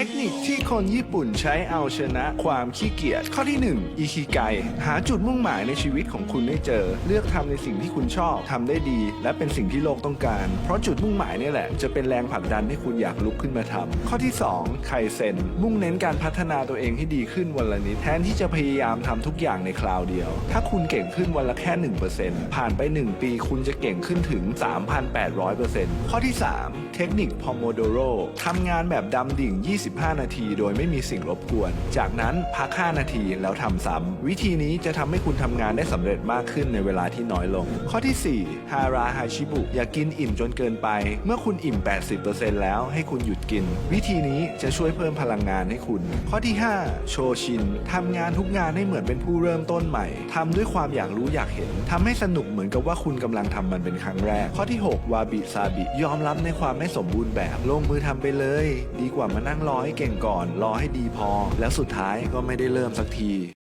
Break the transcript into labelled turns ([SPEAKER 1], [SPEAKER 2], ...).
[SPEAKER 1] ทคนิคที่คนญี่ปุ่นใช้เอาชนะความขี้เกียจข้อที่1อิคิไกหาจุดมุ่งหมายในชีวิตของคุณให้เจอ เลือกทำในสิ่งที่คุณชอบทำได้ดี และเป็นสิ่งที่โลกต้องการ เพราะจุดมุ่งหมายนี่แหละ จะเป็นแรงผลักดันให้คุณอยากลุกขึ้นมาทำข้อที่ 2 ไคเซนมุ่งเน้นการพัฒนาตัวเองให้ดีขึ้นวันละนิดแทนที่จะพยายามทำทุกอย่างในคราวเดียว ถ้าคุณเก่งขึ้นวันละแค่ 1%ผ่านไป 1 ปีคุณจะเก่งขึ้นถึง 3,800%ข้อที่ 3 เทคนิคพอมโดโรทำงานแบบดำดิ่ง25นาทีโดยไม่มีสิ่งรบกวน จากนั้นพัก 5 นาทีแล้วทำซ้ำวิธีนี้จะทำให้คุณทำงานได้สำเร็จมากขึ้นในเวลาที่น้อยลง ข้อที่ 4 ฮาราฮาชิบุ อย่ากินอิ่มจนเกินไป เมื่อคุณอิ่ม 80%แล้วให้คุณหยุดกิน วิธีนี้จะช่วยเพิ่มพลังงานให้คุณ ข้อที่ 5 โชชินทำงานทุกงานให้เหมือนเป็นผู้เริ่มต้นใหม่ทำด้วยความอยากรู้อยากเห็นทำให้สนุกเหมือนกับว่าคุณกำลังทำมันเป็นครั้งแรก ข้อที่ 6 วาบิซาบิ ยอมรับในความไม่สมบูรณ์แบบ ลงมือทำไปเลย ดีกว่ามานั่งรอให้เก่งก่อน รอให้ดีพอ แล้วสุดท้ายก็ไม่ได้เริ่มสักที